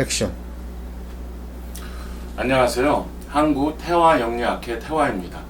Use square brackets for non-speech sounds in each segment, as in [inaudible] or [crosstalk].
액션. 안녕하세요. 한국 태화 영리학회 태화입니다.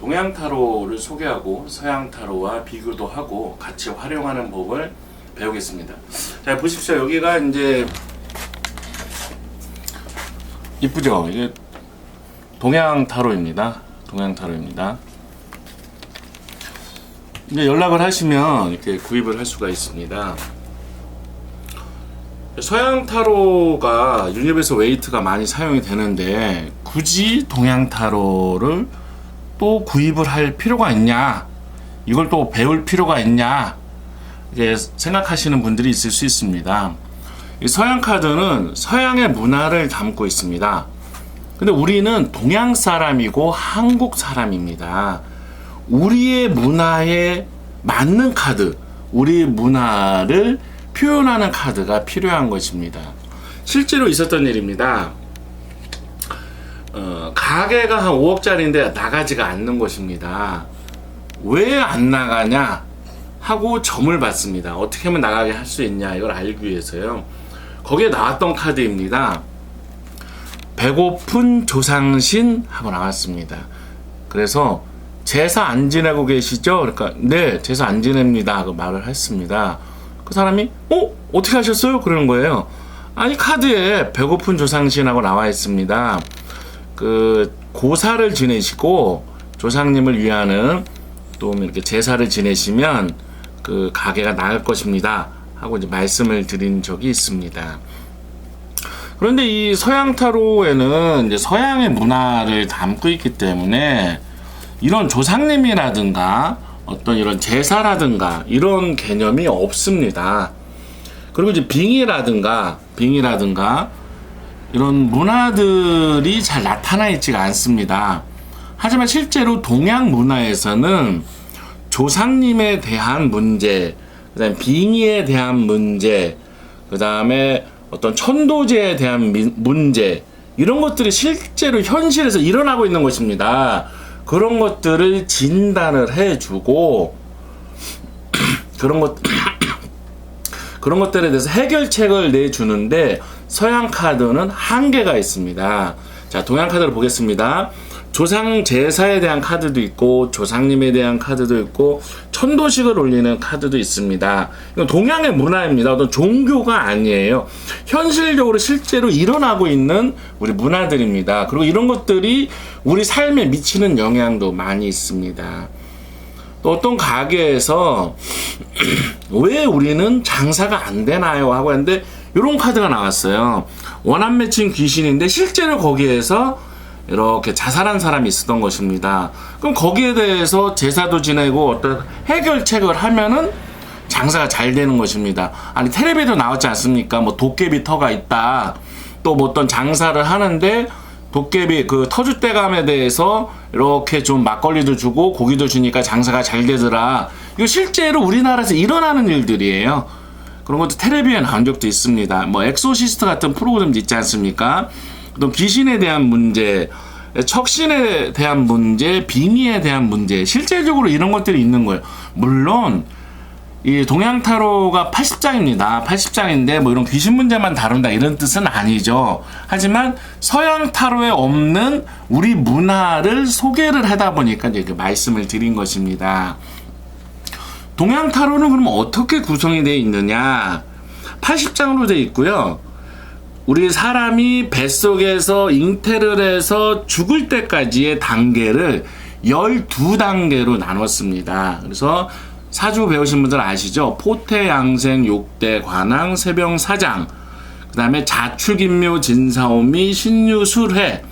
동양 타로를 소개하고 서양 타로와 비교도 하고 같이 활용하는 법을 배우겠습니다. 자 보십시오. 여기가 이제 이쁘죠? 이게 동양 타로입니다. 동양 타로입니다. 이제 연락을 하시면 이렇게 구입을 할 수가 있습니다. 서양 타로가 유니버스 웨이트가 많이 사용이 되는데 굳이 동양 타로를 또 구입을 할 필요가 있냐? 이걸 또 배울 필요가 있냐? 이게 생각하시는 분들이 있을 수 있습니다. 이 서양 카드는 서양의 문화를 담고 있습니다. 근데 우리는 동양 사람이고 한국 사람입니다. 우리의 문화에 맞는 카드, 우리 문화를 표현하는 카드가 필요한 것입니다. 실제로 있었던 일입니다. 어, 가게가 한 5억짜리인데 나가지가 않는 것입니다. 왜 안 나가냐 하고 점을 받습니다. 어떻게 하면 나가게 할 수 있냐 이걸 알기 위해서요. 거기에 나왔던 카드입니다. 배고픈 조상신 하고 나왔습니다. 그래서 제사 안 지내고 계시죠? 그러니까 네 제사 안 지냅니다 하고 말을 했습니다. 그 사람이 어 어떻게 하셨어요? 그러는 거예요. 아니 카드에 배고픈 조상신하고 나와 있습니다. 그 고사를 지내시고 조상님을 위하는 또 이렇게 제사를 지내시면 그 가게가 나을 것입니다. 하고 이제 말씀을 드린 적이 있습니다. 그런데 이 서양 타로에는 이제 서양의 문화를 담고 있기 때문에 이런 조상님이라든가 어떤 이런 제사라든가 이런 개념이 없습니다. 그리고 이제 빙이라든가 빙이라든가 이런 문화들이 잘 나타나 있지가 않습니다. 하지만 실제로 동양 문화에서는 조상님에 대한 문제, 그다음 빙의에 대한 문제, 그다음에 어떤 천도제에 대한 미- 문제 이런 것들이 실제로 현실에서 일어나고 있는 것입니다. 그런 것들을 진단을 해주고 [clears throat] 그런 것 [clears throat] 그런 것들에 대해서 해결책을 내주는데 서양 카드는 한계가 있습니다. 자, 동양 카드를 보겠습니다. 조상 제사에 대한 카드도 있고 조상님에 대한 카드도 있고 천도식을 올리는 카드도 있습니다. 이건 동양의 문화입니다. 어떤 종교가 아니에요. 현실적으로 실제로 일어나고 있는 우리 문화들입니다. 그리고 이런 것들이 우리 삶에 미치는 영향도 많이 있습니다. 또 어떤 가게에서 [clears throat] 왜 우리는 장사가 안 되나요? 하고 했는데 이런 카드가 나왔어요. 원한 맺힌 귀신인데 실제로 거기에서 이렇게 자살한 사람이 있었던 것입니다. 그럼 거기에 대해서 제사도 지내고 어떤 해결책을 하면은 장사가 잘 되는 것입니다. 아니 텔레비도 나왔지 않습니까? 뭐 도깨비 터가 있다. 또 뭐 어떤 장사를 하는데 도깨비 그 터줏대감에 대해서 이렇게 좀 막걸리도 주고 고기도 주니까 장사가 잘 되더라. 이거 실제로 우리나라에서 일어나는 일들이에요. 그런 것도 텔레비에 나온 적도 있습니다. 뭐 엑소시스트 같은 프로그램도 있지 않습니까? 또 귀신에 대한 문제, 척신에 대한 문제, 빙의에 대한 문제, 실제적으로 이런 것들이 있는 거예요. 물론 이 동양 타로가 80장입니다. 80장인데 뭐 이런 귀신 문제만 다룬다 이런 뜻은 아니죠. 하지만 서양 타로에 없는 우리 문화를 소개를 하다 보니까 그 말씀을 드린 것입니다. 동양 타로는 그럼 어떻게 구성이 되어 있느냐? 80장으로 되어 있고요. 우리 사람이 뱃속에서 잉태를 해서 죽을 때까지의 단계를 12단계로 나눴습니다. 그래서 사주 배우신 분들 아시죠? 포태, 양생, 욕대, 관왕, 세병, 사장. 그 다음에 자축인묘, 진사오미, 신유, 술회.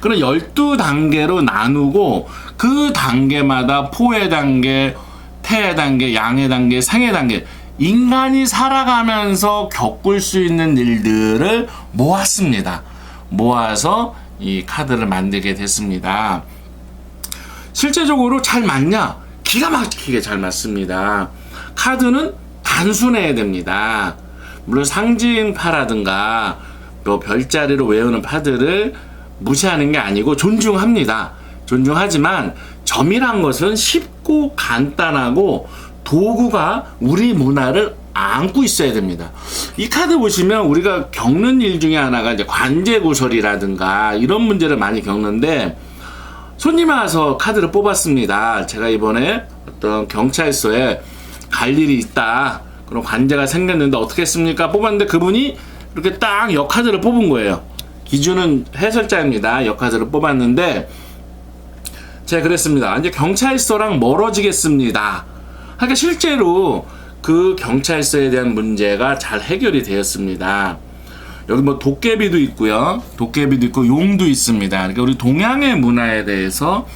그런 12단계로 나누고 그 단계마다 포의 단계, 태의 단계, 양의 단계, 상의 단계. 인간이 살아가면서 겪을 수 있는 일들을 모았습니다. 모아서 이 카드를 만들게 됐습니다. 실제적으로 잘 맞냐? 기가 막히게 잘 맞습니다. 카드는 단순해야 됩니다. 물론 상징파라든가 뭐 별자리로 외우는 파들을 무시하는 게 아니고 존중합니다. 존중하지만 점이란 것은 쉽고 간단하고 도구가 우리 문화를 안고 있어야 됩니다. 이 카드 보시면 우리가 겪는 일 중에 하나가 이제 관제 구설이라든가 이런 문제를 많이 겪는데 손님 와서 카드를 뽑았습니다. 제가 이번에 어떤 경찰서에 갈 일이 있다. 그런 관제가 생겼는데 어떻게 했습니까? 뽑았는데 그분이 이렇게 딱 역카드를 뽑은 거예요. 기준은 해설자입니다. 역카드를 뽑았는데 제가 그랬습니다. 이제 경찰서랑 멀어지겠습니다. 하니까 실제로 그 경찰서에 대한 문제가 잘 해결이 되었습니다. 여기 뭐 도깨비도 있고요. 도깨비도 있고 용도 있습니다. 그러니까 우리 동양의 문화에 대해서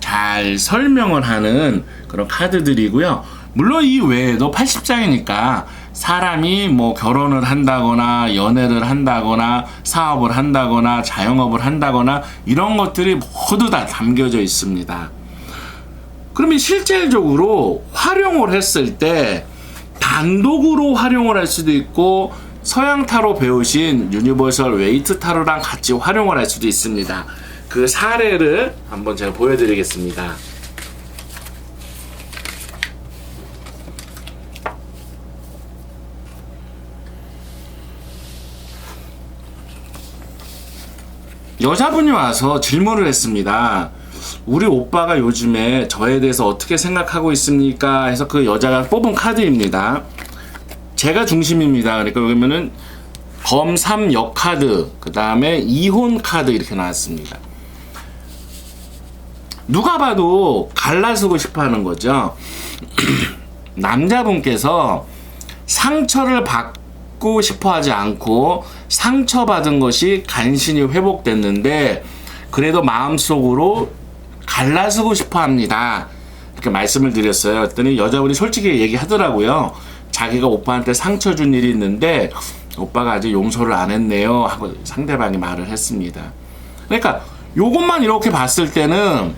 잘 설명을 하는 그런 카드들이고요. 물론 이 외에도 80장이니까 사람이 뭐 결혼을 한다거나 연애를 한다거나 사업을 한다거나 자영업을 한다거나 이런 것들이 모두 다 담겨져 있습니다. 그러면 실질적으로 활용을 했을 때 단독으로 활용을 할 수도 있고 서양 타로 배우신 유니버설 웨이트 타로랑 같이 활용을 할 수도 있습니다. 그 사례를 한번 제가 보여드리겠습니다. 여자분이 와서 질문을 했습니다. 우리 오빠가 요즘에 저에 대해서 어떻게 생각하고 있습니까? 해서 그 여자가 뽑은 카드입니다. 제가 중심입니다. 그러니까 그러면은 검3 역카드, 그 다음에 이혼 카드 이렇게 나왔습니다. 누가 봐도 갈라서고 싶어 하는 거죠. [clears throat] 남자분께서 상처를 받고 싶어 하지 않고 상처받은 것이 간신히 회복됐는데 그래도 마음속으로 갈라서고 싶어 합니다. 이렇게 말씀을 드렸어요. 그랬더니 여자분이 솔직히 얘기하더라고요. 자기가 오빠한테 상처 준 일이 있는데 오빠가 아직 용서를 안 했네요. 하고 상대방이 말을 했습니다. 그러니까 요것만 이렇게 봤을 때는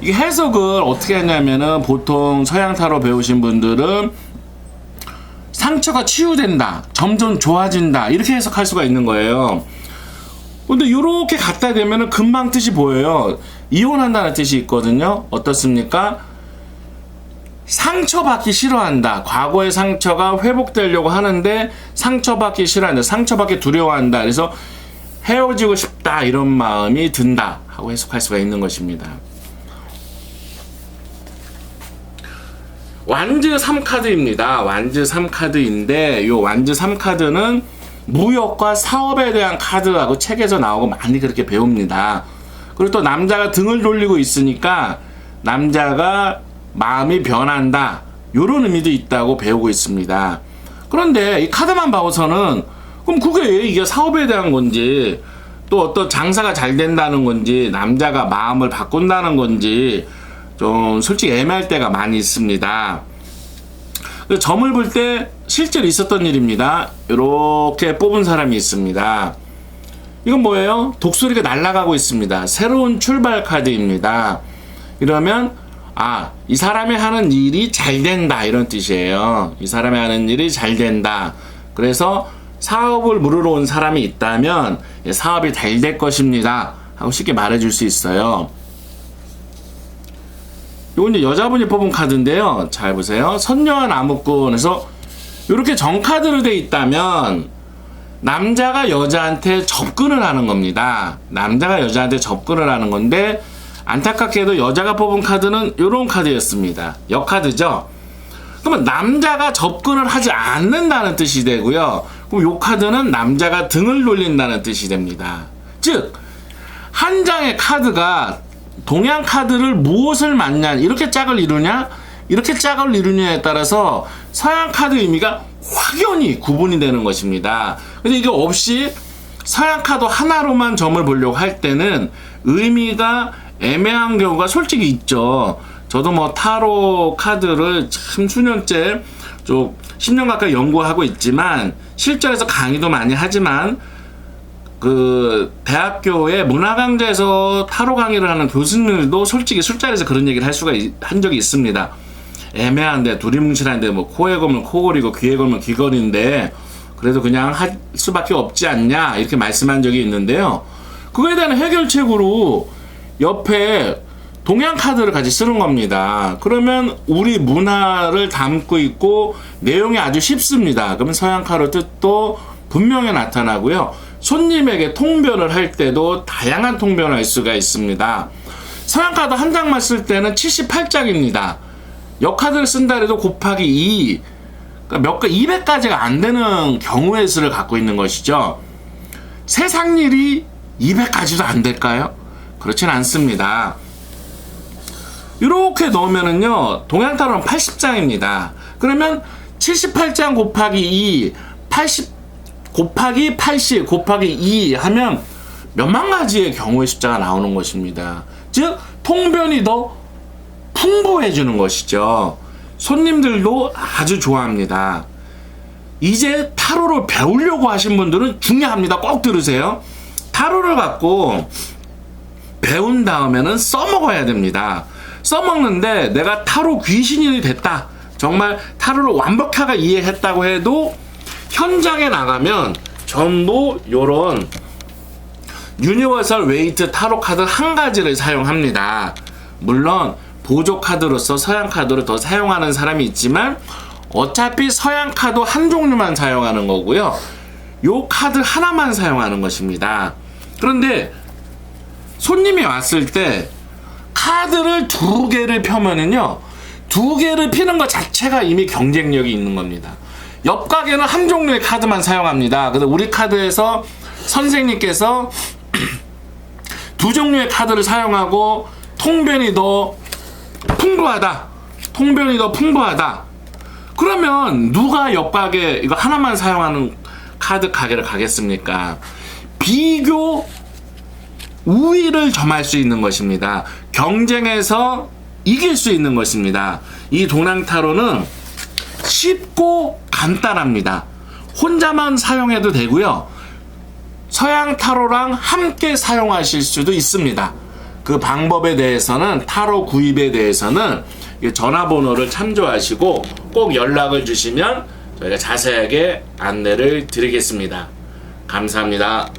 이게 해석을 어떻게 했냐면은 보통 서양 타로 배우신 분들은 상처가 치유된다. 점점 좋아진다. 이렇게 해석할 수가 있는 거예요. 근데 이렇게 갖다 대면은 금방 뜻이 보여요. 이혼한다는 뜻이 있거든요. 어떻습니까? 상처받기 싫어한다. 과거의 상처가 회복되려고 하는데 상처받기 싫어한다. 상처받기 두려워한다. 그래서 헤어지고 싶다. 이런 마음이 든다. 하고 해석할 수가 있는 것입니다. 완즈 3카드입니다. 완즈 3카드인데 요 완즈 3카드는 무역과 사업에 대한 카드라고 책에서 나오고 많이 그렇게 배웁니다. 그리고 또 남자가 등을 돌리고 있으니까 남자가 마음이 변한다. 요런 의미도 있다고 배우고 있습니다. 그런데 이 카드만 봐서는 그럼 그게 이게 사업에 대한 건지 또 어떤 장사가 잘 된다는 건지 남자가 마음을 바꾼다는 건지 좀 솔직히 애매할 때가 많이 있습니다. 그 점을 볼때 실제로 있었던 일입니다. 이렇게 뽑은 사람이 있습니다. 이건 뭐예요? 독수리가 날아가고 있습니다. 새로운 출발 카드입니다. 이러면 아, 이 사람이 하는 일이 잘 된다 이런 뜻이에요. 이 사람이 하는 일이 잘 된다. 그래서 사업을 물으러 온 사람이 있다면 사업이 잘 될 것입니다. 하고 쉽게 말해 줄 수 있어요. 이건 이제 여자분이 뽑은 카드인데요. 잘 보세요. 선녀와 나무꾼에서 이렇게 정카드로 돼 있다면 남자가 여자한테 접근을 하는 겁니다. 남자가 여자한테 접근을 하는 건데 안타깝게도 여자가 뽑은 카드는 이런 카드였습니다. 역카드죠. 그러면 남자가 접근을 하지 않는다는 뜻이 되고요. 그럼 이 카드는 남자가 등을 돌린다는 뜻이 됩니다. 즉, 한 장의 카드가 동양 카드를 무엇을 맞냐, 이렇게 짝을 이루냐, 이렇게 짝을 이루냐에 따라서 서양 카드 의미가 확연히 구분이 되는 것입니다. 근데 이게 없이 서양 카드 하나로만 점을 보려고 할 때는 의미가 애매한 경우가 솔직히 있죠. 저도 뭐 타로 카드를 참 수년째 좀 10년 가까이 연구하고 있지만 실전에서 강의도 많이 하지만 그 대학교의 문화 강좌에서 타로 강의를 하는 교수님들도 솔직히 술자리에서 그런 얘기를 할 수가 있- 한 적이 있습니다. 애매한데 뭉치라는데 뭐 코에 걸면 코걸이고 귀에 걸면 귀걸인데 그래도 그냥 할 수밖에 없지 않냐 이렇게 말씀한 적이 있는데요. 그거에 대한 해결책으로 옆에 동양 카드를 같이 쓰는 겁니다. 그러면 우리 문화를 담고 있고 내용이 아주 쉽습니다. 그러면 서양 카드 뜻도 분명히 나타나고요. 손님에게 통변을 할 때도 다양한 통변을 할 수가 있습니다. 서양 카드 한 장만 쓸 때는 78장입니다. 역카드를 쓴다 해도 곱하기 2, 그러니까 몇 가, 200가지가 안 되는 경우의 수를 갖고 있는 것이죠. 세상 일이 200가지도 안 될까요? 그렇진 않습니다. 이렇게 넣으면은요, 동양타로는 80장입니다. 그러면 78장 곱하기 2, 80 곱하기 80 곱하기 2 하면 몇만 가지의 경우의 숫자가 나오는 것입니다. 즉, 통변이 더 풍부해지는 것이죠. 손님들도 아주 좋아합니다. 이제 타로를 배우려고 하신 분들은 중요합니다. 꼭 들으세요. 타로를 갖고 배운 다음에는 써먹어야 됩니다. 써먹는데 내가 타로 귀신이 됐다. 정말 타로를 완벽하게 이해했다고 해도 현장에 나가면 전부 요런 유니버설 웨이트 타로 카드 한 가지를 사용합니다. 물론 보조 카드로서 서양 카드를 더 사용하는 사람이 있지만 어차피 서양 카드 한 종류만 사용하는 거고요. 요 카드 하나만 사용하는 것입니다. 그런데 손님이 왔을 때 카드를 두 개를 펴면은요. 두 개를 피는 것 자체가 이미 경쟁력이 있는 겁니다. 옆 가게는 한 종류의 카드만 사용합니다. 근데 우리 카드에서 선생님께서 [clears throat] 두 종류의 카드를 사용하고 통변이 더 풍부하다. 통변이 더 풍부하다. 그러면 누가 옆 가게 이거 하나만 사용하는 카드 가게를 가겠습니까? 비교 우위를 점할 수 있는 것입니다. 경쟁에서 이길 수 있는 것입니다. 이 도낭타로는 쉽고 간단합니다. 혼자만 사용해도 되고요. 서양 타로랑 함께 사용하실 수도 있습니다. 그 방법에 대해서는 타로 구입에 대해서는 이 전화번호를 참조하시고 꼭 연락을 주시면 저희가 자세하게 안내를 드리겠습니다. 감사합니다.